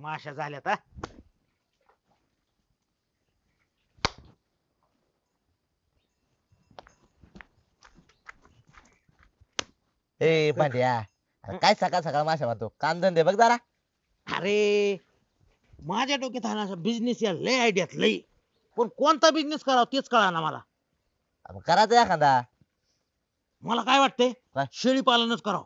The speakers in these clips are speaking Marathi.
माशा झाल्यात हा. ए पांड्या अरे काय सकाळ सकाळ माशा मारतो? कांदन दे बघ जरा. अरे माझ्या डोक्यात आहे ना बिझनेस या लय आयडियात लय. पण कोणता बिझनेस करावा तेच कळा ना मला करायचं एखादा. मला काय वाटतंय? काय? शेळी पालनच करावं.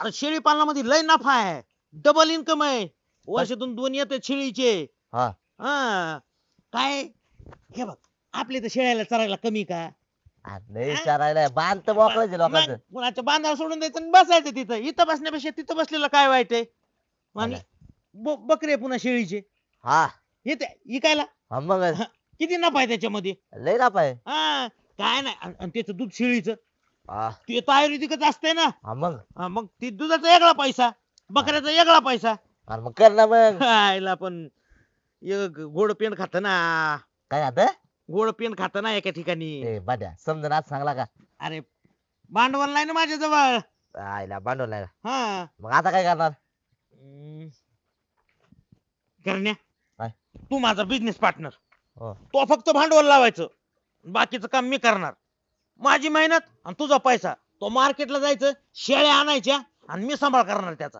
अरे शेळी पालनामध्ये लय नफा आहे. डबल इन्कम आहे. वर्षातून दोन येते शेळीचे. हा. हा. काय? हे बघ आपले तर शेळ्याला चरायला कमी का? लय विचारायला बांध तर मोकळायचे लोकांचं मग कुणाच्या बांधाला सोडून द्यायचं आणि बसायचं तिथं. इथं बसण्यापेक्षा तिथं बसलेलं काय वाईट आहे? आणि ब- बकरे पुन्हा शेळीचे. हा. येते इकायला. हा मग? किती नफा आहे त्याच्यामध्ये? लय ना पाय हा. काय नाही आणि आणि त्याचं दूध शेळीचं. हा. ते तर आयुर्वेदिकच असतंय ना. हा मग? हा, मग ते दुधाचा वेगळा पैसा बकऱ्याचा वेगळा पैसा. अरे मग कर ना मग. आयला पण एक गोड पेन खात ना. काय आता गोड पेन खात ना एका ठिकाणी. ए बाड्या समजा आज सांगला का? अरे भांडवल नाही ना माझ्या जवळ आईला भांडवल नाही का? हा. मग आता काय करणार? हम्म. करण्या काय? तू माझा बिझनेस पार्टनर हो. तो फक्त भांडवल लावायचं. बाकीचं काम मी करणार. माझी मेहनत आणि तुझा पैसा. तो मार्केटला जायचं शेळ्या आणायच्या आणि मी सांभाळ करणार त्याचा.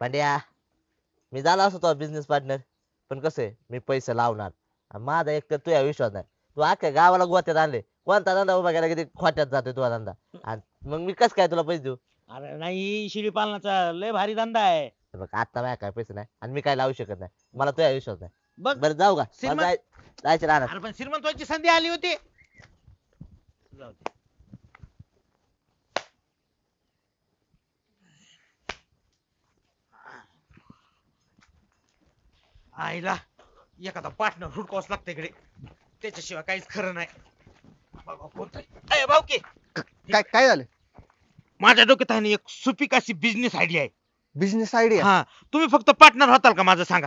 पांड्या मी झाला असतो तो बिझनेस पार्टनर पण कसं आहे मी पैसे लावणार. आणि माझा एक तर तुझ्या विश्वास नाही. तू अख्ख्या गावाला गोत्यात आणले. कोणता धंदा उभा केला किती खोट्यात जातोय तुझा धंदा? आणि मग मी कस काय तुला पैसे देऊ? अरे नाही शेळी पालनाचा लय भारी धंदा आहे. हे बघ आता माझ्या काय पैसे नाही आणि मी काय लावू शकत नाही. मला तुझ्या विश्वास नाही. बघ बरं जाऊ का. मला श्रीमंत- जाय- जायचं राहणार. अरे पण श्रीमंत व्हायची संधी आली होती. जाऊ दे. आईला एखादा पार्टनर हुडकावच लागतं इकडे. त्याच्याशिवाय काहीच खरं नाही. कोणतरी. अय, भाऊकी! काय काय झालं? माझ्या डोक्यात आहे ना एक सुपीक अशी बिझनेस आयडिया आहे. बिझनेस आयडिया हा तुम्ही फक्त पार्टनर होताल का माझं सांगा?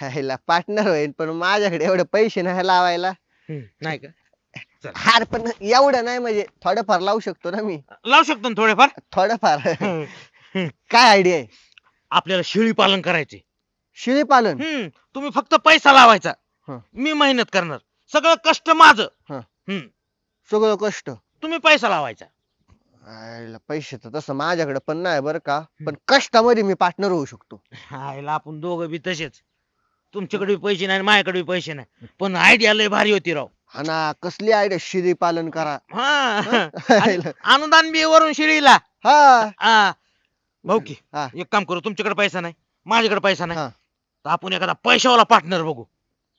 ह्याला पार्टनर होईल पण माझ्याकडे एवढे पैसे नाही लावायला. नाही का? हार पण एवढं नाही म्हणजे थोडंफार लावू शकतो ना मी. लावू शकतो ना थोडेफार? थोडंफार. काय आयडिया आहे? आपल्याला शेळी पालन करायचे शेळी पालन हम्म तुम्ही फक्त पैसा लावायचा. हं. मी मेहनत करणार. सगळं कष्ट माझं. हं. हम्म. सगळं कष्ट. तुम्ही पैसा लावायचा. आयला पैसे तर तसं माझ्याकडे पण नाही बरं का. पण कष्टामध्ये मी पार्टनर होऊ शकतो. आपण दोघं बी तसेच. तुमच्याकडे बी पैसे नाही आणि माझ्याकडे बी पैसे नाही. पण आयडिया लय भारी होती राव. हा ना कसली आयडिया शेळी पालन करा. हा. आणि अनुदान बी वरून शेळीला. हा. हा. भाऊ की हा. एक काम करू तुमच्याकडे पैसा नाही माझ्याकडे पैसा नाही. हा. तर आपण एखादा पैशावाला पार्टनर बघू.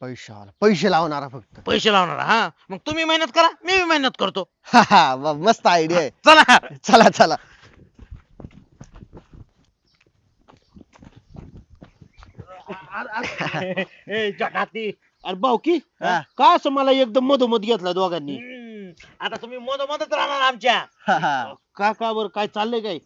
पैशावाला. पैसे लावणारा फक्त. पैसे लावणार हा? मग तुम्ही मेहनत करा मी बी मेहनत करतो. हा, हा, वा, मस्त आयडिया आहे. चला. चला चला. ए, जगाती अरे भाऊकी हा. का असं मला एकदम मधोमध घेतला दोघांनी? हम्म. आता तुम्ही मधोमधच राहणार आमच्या. हा, हा. का का बर? काय चाललंय काय?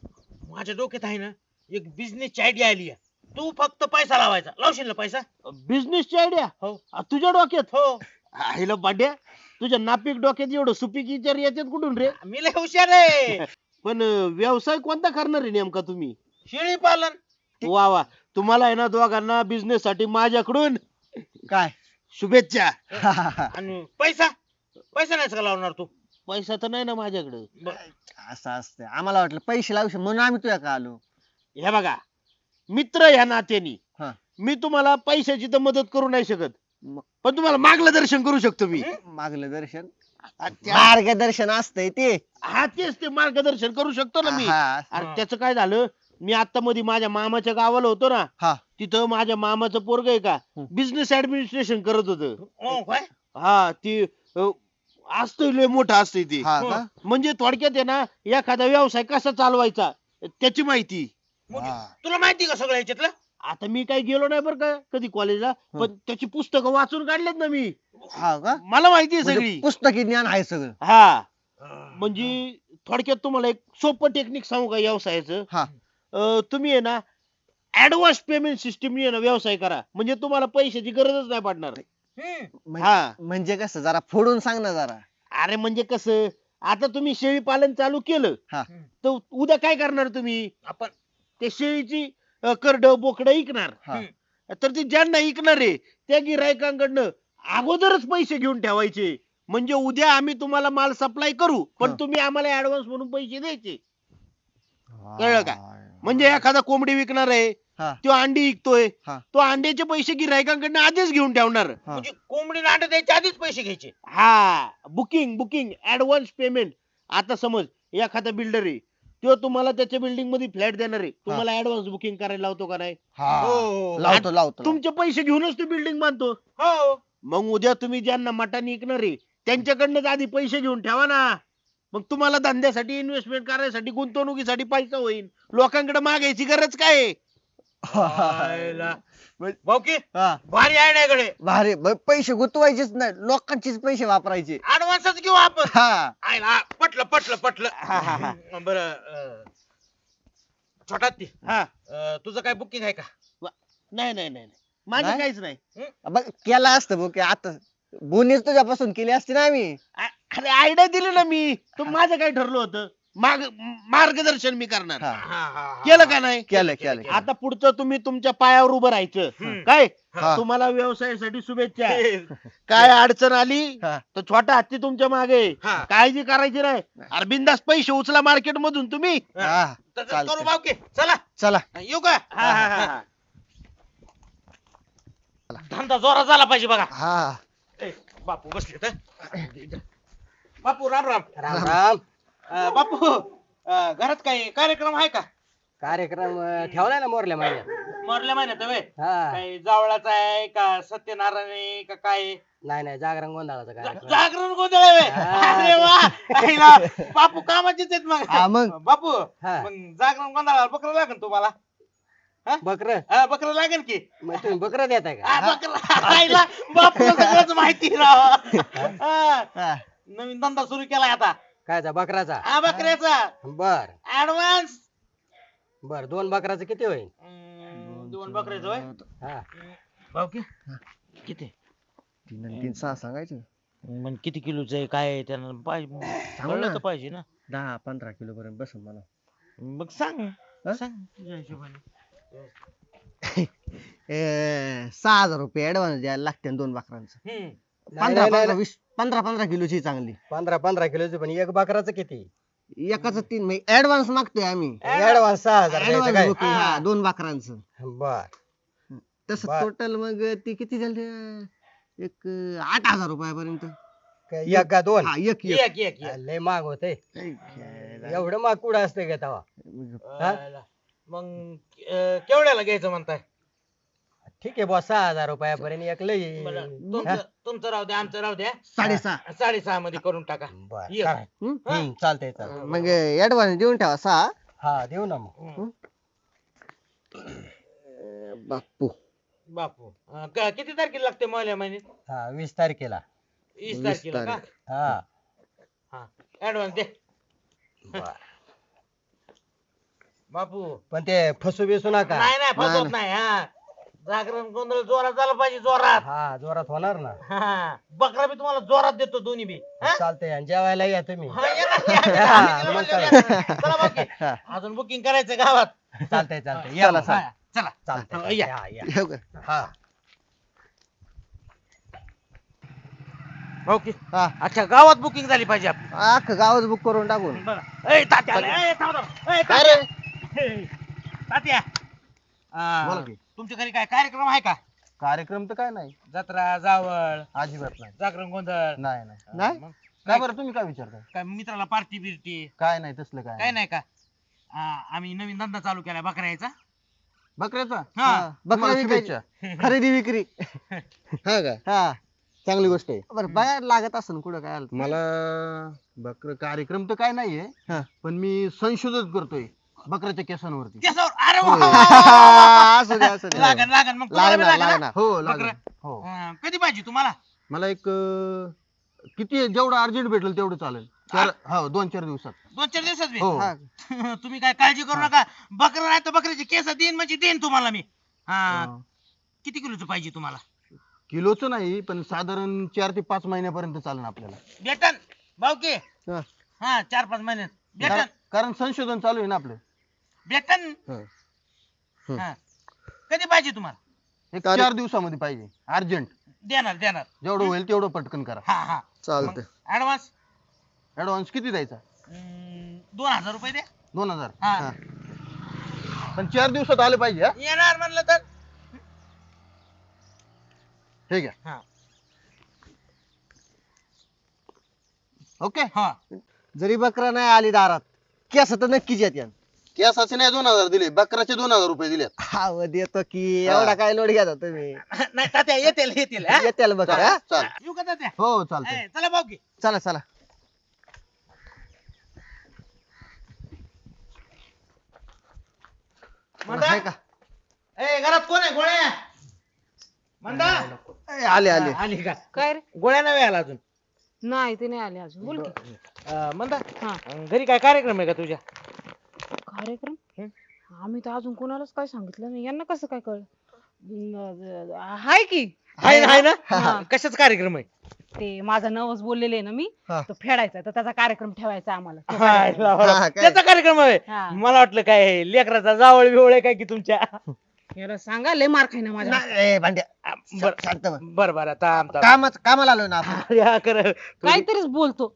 माझ्या डोक्यात आहे ना एक बिझनेसची आयडिया आली आहे. तू फक्त पैसा लावायचा. लावशील ना पैसा? बिझनेसची आयडिया हो. तुझ्या डोक्यात? हो. आईला बाड्या तुझ्या नापीक डोक्यात एवढं सुपीक विचार येतात कुठून रे? मी लय हुशार आहे. पण अं, व्यवसाय कोणता करणार आहे नेमका तुम्ही? शेळी पालन. वा वा. तुम्हाला आहे ना दोघांना बिझनेस साठी माझ्याकडून काय? शुभेच्छा. आणि पैसा? पैसा नाही का लावणार तू? पैसा तर नाही ना माझ्याकडे. असं असतं आम्हाला वाटलं पैसे लावू शकतो म्हणून आम्ही तुझ्या का आलो. हे बघा मित्र ह्या नात्यानी. हा. मी तुम्हाला पैशाची तर मदत करू नाही शकत. पण तुम्हाला मागलं दर्शन करू शकतो मी. मागलं दर्शन आ, त्या- मार्गदर्शन असतंय ते. हा तेच ते मार्गदर्शन करू शकतो ना मी. हा, अरे हा. त्याचं काय झालं? मी आता मध्ये माझ्या मामाच्या गावाला होतो ना. हा. तिथं माझ्या मामाचं पोरग आहे का. बिझनेस ऍडमिनिस्ट्रेशन करत होत. ओ, काय हा ती असतंय लय मोठं असतंय ते. हा का? म्हणजे थोडक्यात आहे ना एखादा व्यवसाय कसा चालवायचा? त्याची माहिती. मोठी- हा. तुला माहिती का सगळं याच्यातलं आता मी काही गेलो नाही बरं का कधी कॉलेजला पण त्याची पुस्तकं वाचून काढलेत ना मी. हा का? मला माहिती आहे म्हणजे सगळी. पुस्तकी ज्ञान आहे सगळं. हा. म्हणजे थोडक्यात तुम्हाला एक सोपं टेक्निक सांगू का व्यवसायाचं? हा. अं, तुम्ही आहे ना ऍडव्हान्स पेमेंट सिस्टीम ना व्यवसाय करा. म्हणजे तुम्हाला पैशाची गरजच नाही पडणार. हम्म. म्हण- हा. म्हणजे कसं जरा फोडून सांग ना जरा. अरे म्हणजे कसं आता तुम्ही शेळी पालन चालू केलं हा. तर उद्या काय करणार तुम्ही? आपण ते शेळीची अं, करड बोकड इकणार हा. तर ती ज्यांना इकणार आहे त्या गिरायकांकडनं अगोदरच पैसे घेऊन ठेवायचे म्हणजे उद्या आम्ही तुम्हाला माल सप्लाय करू पण हा. तुम्ही आम्हाला ऍडव्हान्स म्हणून पैसे द्यायचे कळलं का? म्हणजे एखादा कोंबडी विकणार आहे हा. तो अंडी विकतोय हा. तो अंड्याचे पैसे गिरायकांकडनं आधीच घेऊन ठेवणार हा. म्हणजे कोंबडी नांड द्यायच्या आधीच पैसे घ्यायचे हा बुकिंग बुकिंग ऍडव्हान्स पेमेंट आता समज एखादा बिल्डर आहे तो तुम्हाला त्याच्या बिल्डिंगमध्ये फ्लॅट देणार. आहे तुम्हाला ऍडव्हान्स बुकिंग करायला लावतो का नाही? हा. हो. लावतो लावतो तुमचे पैसे घेऊनच तो बिल्डिंग बांधतो. हो. मग उद्या तुम्ही ज्यांना मटण विकणार आहे त्यांच्याकडनंच आधी पैसे घेऊन ठेवा ना. मग तुम्हाला धंद्यासाठी इन्व्हेस्टमेंट करायसाठी गुंतवणुकीसाठी पैसा होईल लोकांकडे मागायची गरज काय आहे? आयला. हा. भारी आहे ना इकडे. भारी पैसे गुंतवायचेच नाही. लोकांचेच पैसे वापरायचे. ऍडव्हान्सच घेऊ आपण. हा. आयला पटलं पटलं हा, हा, पटलं बर छोटा ती. हा. अं, तुझं काय बुकिंग आहे का? नाही नाही नाही नाही. माझं नाही? काहीच नाही. बघ केला असतं बघ की आता बोनीच तुझ्यापासून केली असती ना आम्ही. आ- अरे आयडिया दिली ना मी. तो माझं काय ठरलं होतं? मार्ग मार्गदर्शन मी करणार. हा. हा, हा, हा. केलं का नाही? केलं केलं केलं. आता पुढचं तुम्ही तुमच्या पायावर उभं राहायचं. हम्म. काय? हा. तुम्हाला व्यवसायासाठी शुभेच्छा. काय अडचण आली? हा. तर छोटा हत्ती तुमच्या मागे. हा. काळजी करायची नाही. अरबिंदास पैसे उचला मार्केट मधून तुम्ही. हा. तसंच चालतंय. करू भाऊ की चला. चला. येऊ का? हा, हा, हा, हा. धंदा जोरा झाला पाहिजे बघा. हा. ए, बापू बसले तर बापू राम राम. राम राम. अं, बापू अं, घरात काय कार्यक्रम आहे का? कार्यक्रम अं, ठेवलाय ना मोरल्या महिन्यात. मरल्या महिन्यात वे हा. काय जावळाचा आहे का सत्यनारायण आहे का काय आहे? नाही नाही जागरण गोंधळाचा जा- कार्यक्रम. जागरण गोंधळ आहे व्हय? हा. अरे वा! आईला, बापू कामाचेच आहेत हा, मग. मग बापू हा. मग जागरण गोंधळाला बकरं लागेल तुम्हाला? बकर? हा, बकरं लागेल की? मग तुम्ही बकर देताय का? हा, बकरं आईला बापू सगळंच माहिती राव. हा, हा. नवीन धंदा सुरू केलाय आता. कायचा बकराचा? हा बकऱ्याचा. बर. ऍडव्हान्स बर दोन बकराचं किती होईल दोन बकऱ्याचं होय. हा. भाऊ की? किती? तीन आणि तीन सहा सांगायचे. मग किती किलोचं आहे काय आहे त्यानं पाहिजे कळलं ना. तर पाहिजे ना. दहा पंधरा किलो पर्यंत बसून मला मग सांग? सांग तुझ्या हिशोबाने. ए, सहा हजार रुपये ऍडव्हान्स द्यायला लागते दोन बकरांचं. हम्म. नाही, पंधरा नाही, पंधरा नाही. वीस पंधरा पंधरा किलोची चांगली. पंधरा पंधरा किलोचं पण एक बकराचं किती? एकाच तीन ऍडव्हान्स मागतोय आम्ही. ऍडव्हान्स सहा हजार द्यायचं ऍडव्हान्स काय? बुकिंग हा. दोन बकरांचं. बर. तसं बर. टोटल मग ती किती झाले? एक अं, आठ हजार रुपयापर्यंत. काय एक का दोन? हा एक एक. एक एक एक. लय माग होते. एवढं माग कुठं असते का हा? आयला. मग अं, केवढ्याला घ्यायचं म्हणताय? ठीक आहे बॉस सहा हजार रुपयापर्यंत एक लय बरं, हा? तुमचं तुमचं राहू द्या आमचं राहू द्या. साडेसहा. साडेसहा मध्ये करून टाका. बर. चालेल. चालतंय चालतंय. मग ऍडव्हान्स देऊन ठेवा सहा. हा देऊ ना मग. अं, बापू बापू अं, क- किती तारखेला लागते महिल्या महिन्यात हा वीस तारखेला. वीस वीस तारखेला का? तारीख. हा. हा ऍडव्हान्स दे. बर. बापू पण ते फसू बिसू नका. नाही नाही नाही, फसवत नाही हा. जागरण गोंधळ जोरात झाला पाहिजे जोरात हा जोरात होणार ना हा बकरा बी तुम्हाला जोरात देतो दोन्ही बी हा? चालतंय आणि जेवायला या तुम्ही हा, या ना, या ना. हा, आम्ही मग जेवायला काय. येणार. चला बाकी. हा. अजून बुकिंग करायचं गावात चालतंय चालतंय या मग. हा, चला चालतंय हा, या. या या ठेव का? हा ओके हा अच्छा गावात बुकिंग झाली पाहिजे आपली अख्खं गावच बुक करून टाकून बघा ए तात्या आले. ए, थांब, थांब. ए, काय तात्या. रे ए, तात्या आ, बोला की. तुमच्या घरी काय कार्यक्रम आहे का? कार्यक्रम तर काय नाही. जत्रा जावळ अजिबात नाही. जागरण गोंधळ. नाही नाही. नाही? मग काय बरं तुम्ही काय विचारताय? काय मित्राला पार्टी बिर्टी? काय नाही तसलं काय काय नाही. का? आ, आम्ही नवीन धंदा चालू केलाय बकऱ्याचा बकऱ्याचा? हा. बकऱ्या तुम्हाला विकायची. शुभेच्छा. खरेदी विक्री. हा का? हा. चांगली गोष्ट आहे. बरं बाहेर लागत असेल कुठं काय आलं मला बकर कार्यक्रम तर काय नाहीये हा. पण मी संशोधन करतोय बकऱ्याच्या केसांवरती. केसावर? अरे वा. असू दे असू दे. लागन लागन. मग तुम्हाला बी लागणार लागन, हा? लागणार. हो बकरं. हो. हा, कधी पाहिजे तुम्हाला? मला एक अं, किती जेवढं अर्जंट भेटेल तेवढं चालेल. चार हो दोन चार दिवसात. दोन चार दिवसात बी हो. हा. तुम्ही काय काळजी करू नका. बकरा नाही तर बकऱ्याचे केस देईन म्हणजे देईन तुम्हाला मी. हा. अं, किती किलोचं पाहिजे तुम्हाला? किलोचं नाही पण साधारण चार ते पाच महिन्यापर्यंत चालेल आपल्याला. भेटन. भाऊ की. हा. हा चार पाच महिन्यात. भेटन. कारण- कारण संशोधन चालू आहे ना आपलं. भेटन. हा. हा. कधी पाहिजे तुम्हाला? एक तारीख- चार दिवसामध्ये पाहिजे. अर्जंट देणार देणार. जेवढं होईल तेवढं पटकन करा. हा हा. चालतंय. ऍडव्हान्स ऍडव्हान्स किती द्यायचा? दोन हजार रुपये द्या. दोन हजार. हा. हा. पण चार दिवसात आले पाहिजे हा? येणार म्हणलं तर. ठीक आहे हा. ओके? हा. जरी बकरा नाही आली दारात केस तर नक्कीच येते केसाचे नाही दोन हजार दिले बकराचे दोन हजार रुपये दिले हा व देतो की एवढा काय लोड घ्या तुम्ही? नाही तात्या येतील येतील हा? येत्याल बकरा चाल येऊ का तात्या? हो चालतंय. ए, चला भाऊ की चला चला. म्हणता आहे का? ए घरात कोण आहे? गोळ्या? म्हणता ए, आले आले. आली का? काय रे? गोळ्या नव्हे आला अजून? नाही ते नाही आले अजून. बोल की. म्हणता हा. घरी काय कार्यक्रम आहे का तुझ्या? कार्यक्रम हं? आम्ही तर अजून कोणालाच काय सांगितलं नाही यांना कसं काय कळलं हाय की आहे ना आहे ना हा. कशाच कार्यक्रम आहे ते माझा नवस बोललेले आहे ना मी. तो फेडायचा आहे, तर त्याचा कार्यक्रम ठेवायचा आहे आम्हाला तो हाय, कार्यक्रम. लावा, लावा. हा, काय? त्याचा कार्यक्रम आहे हा. मला वाटलं काय आहे, लेकराचा जावळ बिवळ आहे काय की तुमच्या याला सांगा लय मार खाईना माझ्या नाही, ए, भांड्या बर शांत बस. बर बर आता आमचा कामात कामाला आलोय ना आपण काहीतरीच बोलतो.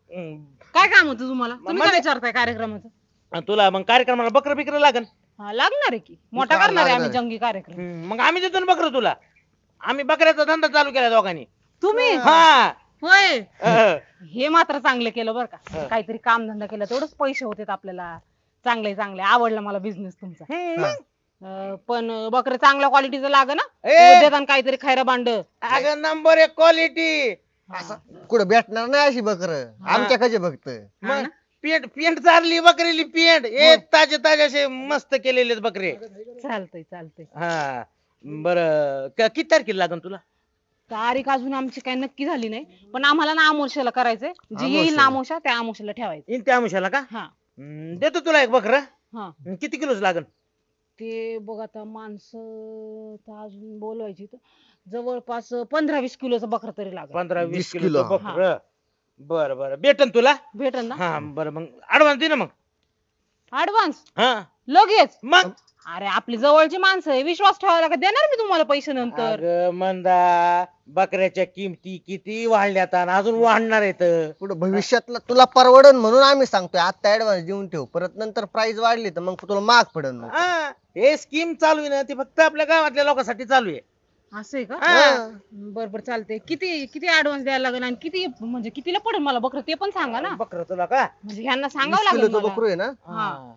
काय काम होतं तुम्हाला तुम्ही काय मध्ये- विचारताय कार्यक्रमाचं आणि तुला मग कार्यक्रमाला बकर बिकर लागन. हा, लागणार आहे की. मोठा करणार आहे आम्ही लागणार जंगी कार्यक्रम. मग आम्ही देतो ना बकर तुला. आम्ही बकऱ्याचा धंदा चालू केला दोघांनी. तुम्ही? हा. होय. हे. मात्र चांगलं केलं बरं का. काहीतरी काम धंदा केला तेवढंच पैसे होते आपल्याला. चांगले चांगले. आवडला मला बिझनेस तुमचा. अं, पण बकरे चांगल्या क्वालिटीचं लाग ना ए! देताना काहीतरी खायला भांड. अगं नंबर एक क्वालिटी कुठं भेटणार नाही अशी बकर. आमच्या कसे बघत? पेंट पेंट चारली बकरीली पेंट. एक ताजे ताजे असे मस्त केलेले बकरे. चालतंय चालतंय. हा. बर किती तारखेला लागन तुला? तारीख अजून आमची काही नक्की झाली नाही. पण आम्हाला ना आमोशाला करायचंय. जे येईल आमोशाला. ना आमोशा त्या आमोशाला ठेवायचं. येईन त्या अंशाला का? हा. हं, देतो तुला एक बकर. हा. किती किलोच लागन? ते बघ आता माणसं तर अजून बोलवायची तर जवळपास पंधरा वीस किलोचं बकरा तरी लागेल पंधरा वीस वीस किलो किलो. बकर. बर बर. भेटन तुला? भेटल ना. हा बर. मग ऍडव्हान्स दे ना मग. ऍडव्हान्स हा. लगेच? मग? अरे आपली जवळची माणसं आहे. विश्वास ठेवायला लागत देणार मी तुम्हाला पैसे नंतर? अगं मंदा बकऱ्याच्या किमती किती वाढल्यात आणि अजून वाढणार आहेत. पुढे भविष्यातला तुला परवडन म्हणून आम्ही सांगतोय. आता ऍडव्हान्स देऊन ठेव. परत नंतर प्राइस वाढली तर मग तुला महाग पडन मग. हा, हे स्कीम चालू आहे ना ती फक्त आपल्या गावातल्या लोकांसाठी चालू आहे. असं आहे का? हा. बर बर चालतंय. किती किती ऍडव्हान्स द्यायला लागेल आणि किती म्हणजे कितीला पडेल मला बकरं? ते पण सांगा ना. बकर तुला का? म्हणजे ह्यांना वीस सांगावं लागेल किलोचं मला. बकरू आहे ना? हा.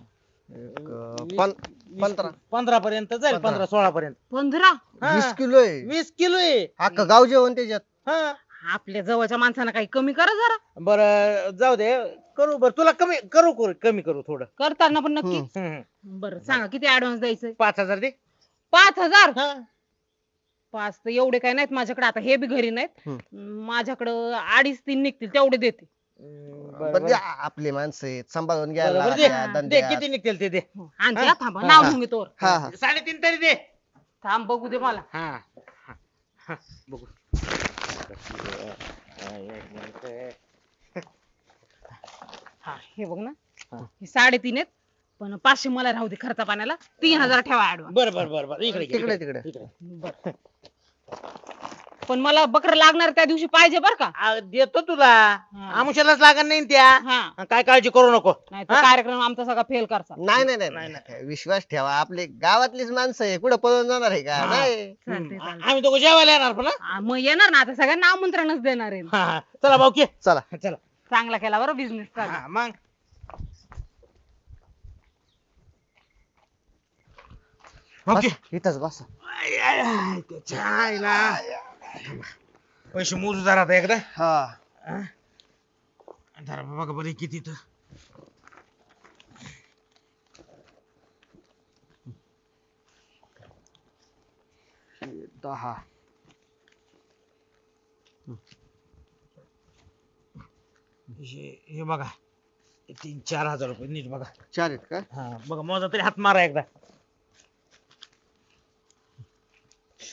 एक, अं, पं- पंधरा पंधरा. पर्यंत जाईल पंधरा. पंधरा सोळा पर्यंत पंधरा? हा. वीस किलो आहे. वीस किलो आहे. अख्खं गाव जेवण त्याच्यात. हा. आपल्या जवळच्या माणसांना काही कमी करा जरा. बर जाऊ दे. करू बर तुला कमी करू करू कमी करू थोडं. करताना पण नक्की. हम्म. हम्म. बरं सांगा किती ऍडव्हान्स द्यायचंय? पाच हजार दे. पाच हजार? हा. पाच तर एवढे काही नाहीत माझ्याकडे. आता हे बी घरी नाहीत. माझ्याकडं अडीच तीन निघतील तेवढे देते. बरं, बरं. आपले माणसं आहेत सांभाळून घ्यायला लागत्या, दे. किती निघतील ते दे. आणते हा? थांबा नाव. घेऊन घेतो हा हा. साडेतीन तरी दे. थांब बघू दे मला. हा हा, हा, बघू. हा हे बघ ना. हा. हे साडेतीन आहेत. पण पाचशे मला राहू दे खर्चा पाण्याला. तीन हजार ठेवा ऍडव्हान्स बर बर बर बर. इकडे तिकडे तिकडे. बर. पण मला बकर लागणार त्या दिवशी पाहिजे बर का? आ, देतो तुला. हा. आमुष्यालाच लागत नाही त्या. हा. काय काळजी करू नको. नाही तर हा? कार्यक्रम आमचा सगळा फेल करचा. नाही नाही नाही नाही विश्वास ठेवा. आपले गावातलीच माणसं आहे. कुठं पळून जाणार आहे का? हा. नाही. चालतंय. आम्ही दोघं जेवायला येणार पण हा? आ, मग येणार ना. आता सगळ्यांना आमंत्रणच देणार आहे. हा हा. चला भाऊ की चला. चला. चांगला केला बरं बिझनेस हा, मग? ओके बस, इथंच बस त्याच्या. पैसे मोजू जरा आता एकदा हा हा? जरा बघा बरं किती तर दहा हे हे बघा तीन चार हजार रुपये नीट बघा चार आहेत का हा बघा मोजा तरी हात मारा एकदा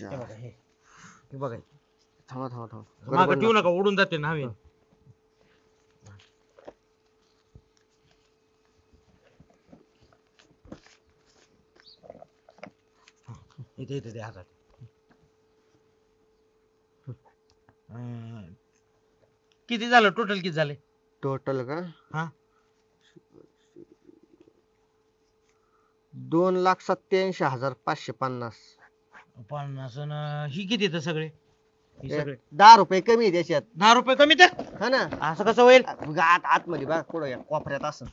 हे चार. बघा हे. हे बघा. थांबा थांबा थांबा. मागं बरोबर ठेवू नका उडून जाते ना हवे इथे इथे हातात. अं, किती झालं? टोटल किती झाले? टोटल का? हा. दोन लाख सत्याऐंशी हजार पाचशे पन्नास. पन्नास अन ही किती येतं सगळे? ही दहा रुपये कमी आहे त्याच्यात दहा रुपये कमी तर? हा ना. असं कसं होईल? आत आतमध्ये बघा कुठं या कोपऱ्यात असं.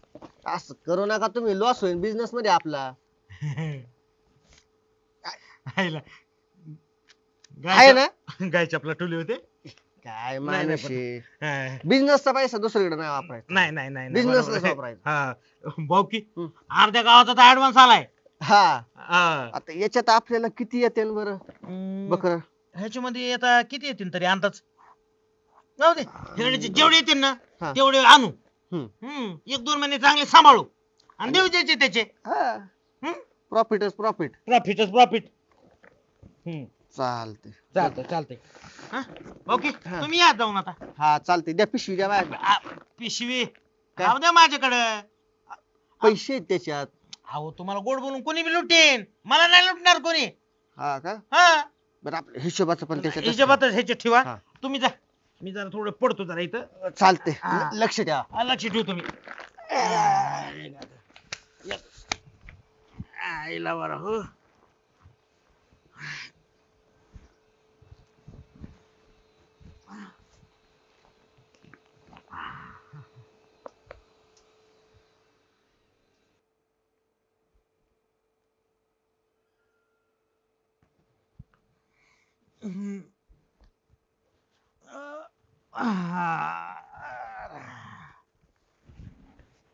असं करू नका तुम्ही लॉस होईल बिझनेस मध्ये आपला. आहे ना? गायचे आपला टोले होते? काय नाही, माणूस नाही, हा. बिझनेसचा पैसा दुसरीकडे नाही वापरायचा नाही नाही नाही नाही, बिझनेस बरोबर. आहे. वापरायचा. हा. भाऊ की हम्म. अर्ध्या गावाचा तर ऍडव्हान्स आलाय. हा. हा. आता याच्यात आपल्याला किती येते बरं? हम्म, बकर. ह्याच्यामध्ये आता किती येतील तरी अंदाज? जाऊ दे. जे- जेवढे येतील ना हा. तेवढे आणू. हम्म. हम्म, एक दोन महिने चांगले सांभाळू. आणि देऊ द्यायचे त्याचे. हम्म? प्रॉफिटच प्रॉफिट प्रॉफिटच प्रॉफिट चालते चालतंय. चालतंय ओके. तुम्ही या जाऊन आता. हा चालते द्या पिशवी द्या माझ्याकडे. आ, पिशवी. राहू द्या माझ्याकडं. पैसे आहेत त्याच्यात. अहो तुम्हाला गोड बोलून कोणी बी लुटेन? मला नाही लुटणार कोणी. हा का? हा. बरं आपल्या हिशोबाचं पण त्याच्यात हिशोबातच ह्याच्यात ठेवा. हा. तुम्ही जा. मी जरा थोडं पडतो जरा इथं. चालते हा. ल- लक्ष द्या. लक्ष ठेवू तुम्ही. आईला बरं हो.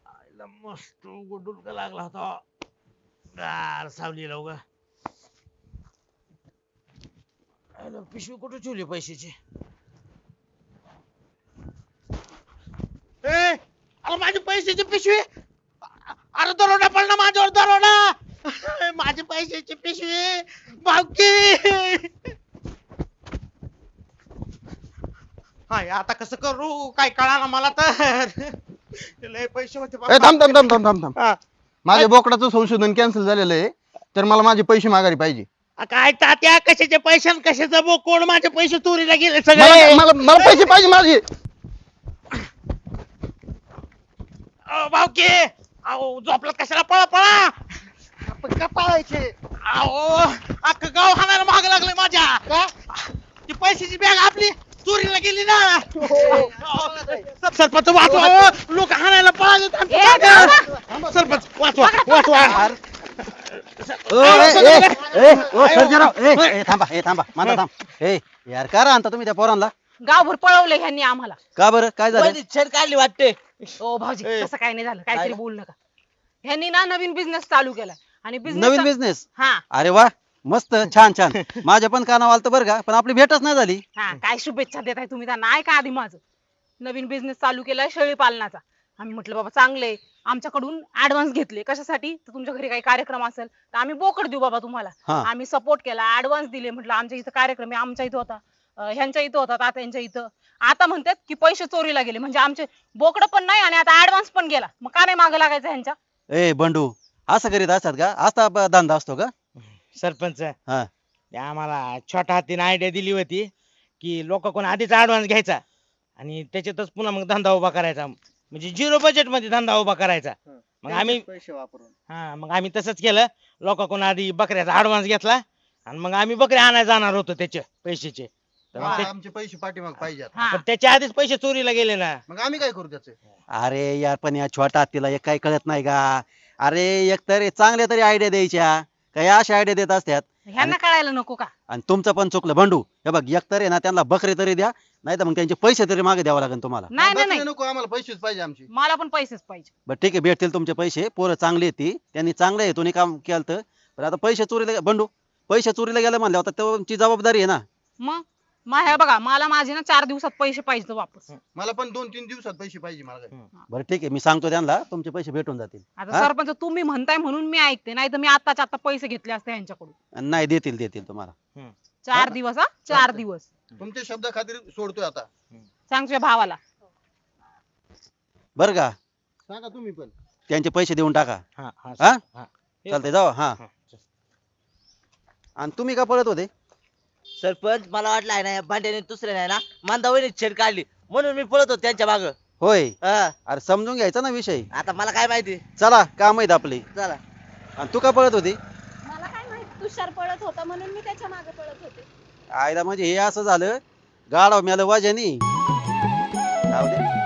आईला मस्त गुडुलका लागला होता. गार सावलीला उगा आईला पिशवी कुठे ठेवली पैशाची? ए अरे माझी पैशाची पिशवी? अरे दरोडा पडला माझ्यावर दरोडा! माझी पैशाची पिशवी हाय आता कसं करू? काय कळालं मला तर? लय पैसे होते ए बाबा. थांब थांब थांब थांब थांब थांब. हा. माझ्या बोकडाचं संशोधन कॅन्सल झालेलं आहे तर मला माझे पैसे माघारी पाहिजे. आ, काय तात्या कशाचे पैसे आणि कशाचं बोकोड? माझे पैसे चोरीला गेले मला सगळे मला मला पैसे पाहिजे माझे. अहो, भाऊकी अहो झोपला कशाला? पळा पळा. आपण का पाळायचे? अहो अख्खं गाव हाणायला महाग लागले माझ्या. ती पैशाची बॅग आपली. चोरीला गेली ना. अहो, सरपंच वाचवा लोक हाणायला पळाले. सरपंच वाचवा वाचवा. थांबा ए थांबा माझा थांब. ए यार का राहता तुम्ही त्या पोरांना गावभर पळवलं ह्यांनी आम्हाला. का बरं? काय झालं? छेड काढली वाटते. ओ भाऊजी. तसं काय नाही झालं. काहीतरी? बोलू नका. ह्यांनी ना नवीन बिझनेस चालू केला आणि नवीन बिझनेस बिझनेस हा. अरे वा. मस्त छान छान. माझ्या पण कानावर आलतं बरं का पण आपली भेटच नाही झाली. हा काय शुभेच्छा देताय तुम्ही त्यांना? ऐका आधी माझं. नवीन बिझनेस चालू केलाय शेळी पालनाचा. आम्ही म्हटलं बाबा चांगले आमच्याकडून ऍडव्हान्स घेतले. कशासाठी? तर तुमच्या घरी काही कार्यक्रम असेल तर आम्ही बोकड देऊ बाबा तुम्हाला. हा. आम्ही सपोर्ट केला ऍडव्हान्स दिले. म्हटलं आमच्या इथं कार्यक्रम आहे. आमच्या इथं होता. अं, ह्यांच्या इथं होता तात्यांच्या इथं. आता म्हणतात की पैसे चोरीला गेले. म्हणजे आमचे बोकड पण नाही आणि आता ऍडव्हान्स पण गेला. मग का नाही मागं लागायचं ह्यांच्या? ए बंडू असं करीत असतात का? असा ब- धंदा असतो का? सरपंच. हा. ते आम्हाला छोटा हातीने आयडिया दिली होती की लोक कोण आधीच ऍडव्हान्स घ्यायचा आणि त्याच्यातच पुन्हा मग धंदा उभा करायचा. म्हणजे झिरो बजेटमध्ये धंदा उभा करायचा. मग आम्ही पैसे वापरून. हा मग आम्ही तसंच केलं. लोकांकडून आधी बकऱ्याचा ऍडव्हान्स घेतला आणि मग आम्ही बकऱ्या आणायला जाणार होतो त्याचे पैशाचे. तर मग मला ते- आमचे पैसे पाठीमाग पाहिजे आता. हा पण त्याच्या आधीच पैसे चोरीला गेले ना. मग आम्ही काय करू त्याचे? अरे यार पण या छोटा हत्तीला एक काही कळत नाही का? अरे एक तरी चांगल्या तरी आयडिया द्यायच्या. काही अशा आयडिया देत असतात ह्यांना कळायला नको का? आणि तुमचं पण चुकलं. बंडू हे बघ एक तरी ना त्यांना बकरे तरी द्या नाही तर मग त्यांचे पैसे तरी मागे द्यावं लागेल तुम्हाला. नाही नाही नको आम्हाला पैसेच पाहिजे आमचे. मला पण पैसेच पाहिजे. बरं ठीक आहे भेटतील तुमचे पैसे. पोरं चांगली आहेत ती. त्यांनी चांगलं हेतूने काम केलं पण आता पैसे चोरीला गे- बंडू पैसे चोरीला गेले म्हणले आता तुमची जबाबदारी आहे ना. मग? मा- हे बघा मला माझे ना चार दिवसात पैसे पाहिजे वापस. मला पण दोन तीन दिवसात पैसे पाहिजे मला काय. बरं ठीक आहे. मी सांगतो त्यांना तुमचे पैसे भेटून जातील. आता हा? सरपंच तुम्ही म्हणताय म्हणून मी ऐकते नाही तर मी आताच्या आता पैसे घेतले असते यांच्याकडून. नाही देतील देतील तुम्हाला. चार दिवस हा? चार दिवस. तुमच्या शब्द खातीर सोडतोय आता. सांग तुझ्या भावाला. बरं का? सांगा तुम्ही पण. त्यांचे पैसे देऊन टाका. हा हा. चालतंय जाऊ हा. आणि तुम्ही का पळत होते? सरपंच मला वाटलं आहे ना या भांड्याने दुसऱ्या नाही ना मांदावळीने छेड काढली. म्हणून मी पळत होतो त्यांच्या माग. होय. अरे समजून घ्यायचा ना विषय. आता मला काय माहिती? चला काम आहेत आपले. चला. आणि तू का पळत होती? मला काय माहीत? तुषार पळत होता म्हणून मी त्याच्यामागे पळत होते. आयला म्हणजे हे असं झालं गाडव मेलं वाजानी. जाऊ दे.